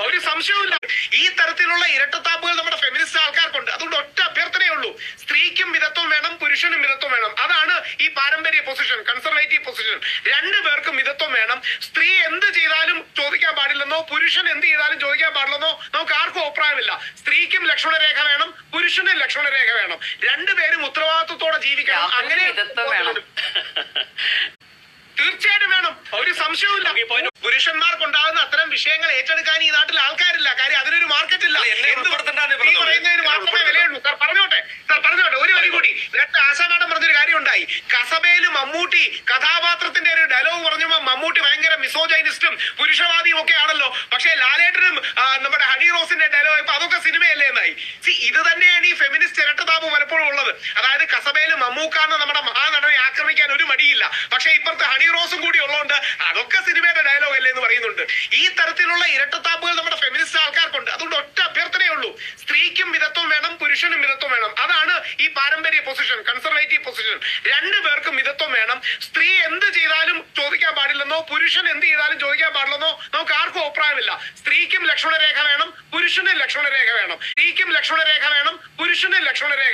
ഒരു സംശയവുമില്ല. ഈ തരത്തിലുള്ള ഇരട്ടത്താപ്പുകൾ നമ്മുടെ ഫെമിനിസ്റ്റ് ആൾക്കാർക്കുണ്ട്. അതുകൊണ്ട് ഒറ്റ അഭ്യർത്ഥനയേ ഉള്ളൂ. സ്ത്രീക്കും മിതത്വം വേണം പുരുഷനും മിതത്വം വേണം. അതാണ് ഈ പാരമ്പര്യ പൊസിഷൻ കൺസർവേറ്റീവ് പൊസിഷൻ രണ്ടു പേർക്കും മിതത്വം വേണം. സ്ത്രീ എന്ത് ചെയ്താലും ചോദിക്കാൻ പാടില്ലെന്നോ പുരുഷൻ എന്ത് ചെയ്താലും ചോദിക്കാൻ പാടില്ലെന്നോ നമുക്ക് ആർക്കും അഭിപ്രായമില്ല. സ്ത്രീക്കും ലക്ഷ്മണരേഖ വേണം പുരുഷനും ലക്ഷ്മണരേഖ വേണം. രണ്ടുപേരും ഉത്തരവാദിത്വത്തോടെ ജീവിക്കണം. അങ്ങനെ മിതത്വം വേണം. തീർച്ചയായിട്ടും വേണം point- പുരുഷന്മാർക്കുണ്ടാകുന്ന അത്തരം വിഷയങ്ങൾ ഏറ്റെടുക്കാൻ ഈ നാട്ടിൽ ആൾക്കാരില്ല. കാര്യം അതിനൊരു മാർക്കറ്റ് ഇല്ല. എന്ത് ഉൾപ്പെടുത്തണ്ടാന്ന് ഈ പറഞ്ഞത്. പറയുന്നതിന് എന്നെ മാത്രമേ ഉൾപ്പെടുത്തണ്ട. വിലയുള്ളൂ. സാർ പറഞ്ഞോട്ടെ. സാർ പറഞ്ഞോട്ടെ. ഒരു വരി കൂടി. നേരത്തെ ആശാ മാഡം പറഞ്ഞൊരു കാര്യം ഉണ്ടായി കസബയിൽ മമ്മൂട്ടി കഥാപാത്രത്തിന്റെ ഒരു ഡയലോഗ് പറഞ്ഞപ്പോ മമ്മൂട്ടി ഭയങ്കര മിസോജൈനിസ്റ്റും പുരുഷവാദിയും ഒക്കെ ആണല്ലോ. പക്ഷേ ലാലേട്ടനും നമ്മുടെ ഹണി റോസിന്റെ ഡയലോഗ് ഇപ്പൊ അതൊക്കെ സിനിമയല്ലേ എന്നായി. See, ഇത് തന്നെയാണ് ഈ ഫെമിനിസ്റ്റ് ഇരട്ടതാപം പലപ്പോഴും ഉള്ളത്. അതായത് കസബയിൽ മമ്മൂക്കാന്ന് നമ്മുടെ മടിയില്ല. പക്ഷേ ഇപ്പുറത്തെ ഹണി റോസും കൂടി ഉള്ളതുകൊണ്ട് അതൊക്കെ സിനിമയുടെ ഡയലോഗ് അല്ലേ എന്ന് പറയുന്നുണ്ട്. ഈ തരത്തിലുള്ള ഇരട്ടത്താപ്പുകൾ നമ്മുടെ ഫെമിനിസ്റ്റ് ആൾക്കാർക്കുണ്ട്. അതുകൊണ്ട് ഒറ്റ അഭ്യർത്ഥനയേ ഉള്ളൂ. സ്ത്രീക്കും മിതത്വം വേണം പുരുഷനും മിതത്വം വേണം. അതാണ് ഈ പാരമ്പര്യ പൊസിഷൻ കൺസർവേറ്റീവ് പൊസിഷൻ രണ്ടു പേർക്കും മിതത്വം വേണം. സ്ത്രീ എന്ത് ചെയ്താലും ചോദിക്കാൻ പാടില്ലെന്നോ പുരുഷൻ എന്ത് ചെയ്താലും ചോദിക്കാൻ പാടില്ലെന്നോ നമുക്ക് ആർക്കും അഭിപ്രായമില്ല. സ്ത്രീക്കും ലക്ഷ്മണരേഖ വേണം പുരുഷനും ലക്ഷ്മണരേഖ വേണം. സ്ത്രീക്കും ലക്ഷ്മണരേഖ വേണം പുരുഷനും ലക്ഷ്മണരേഖ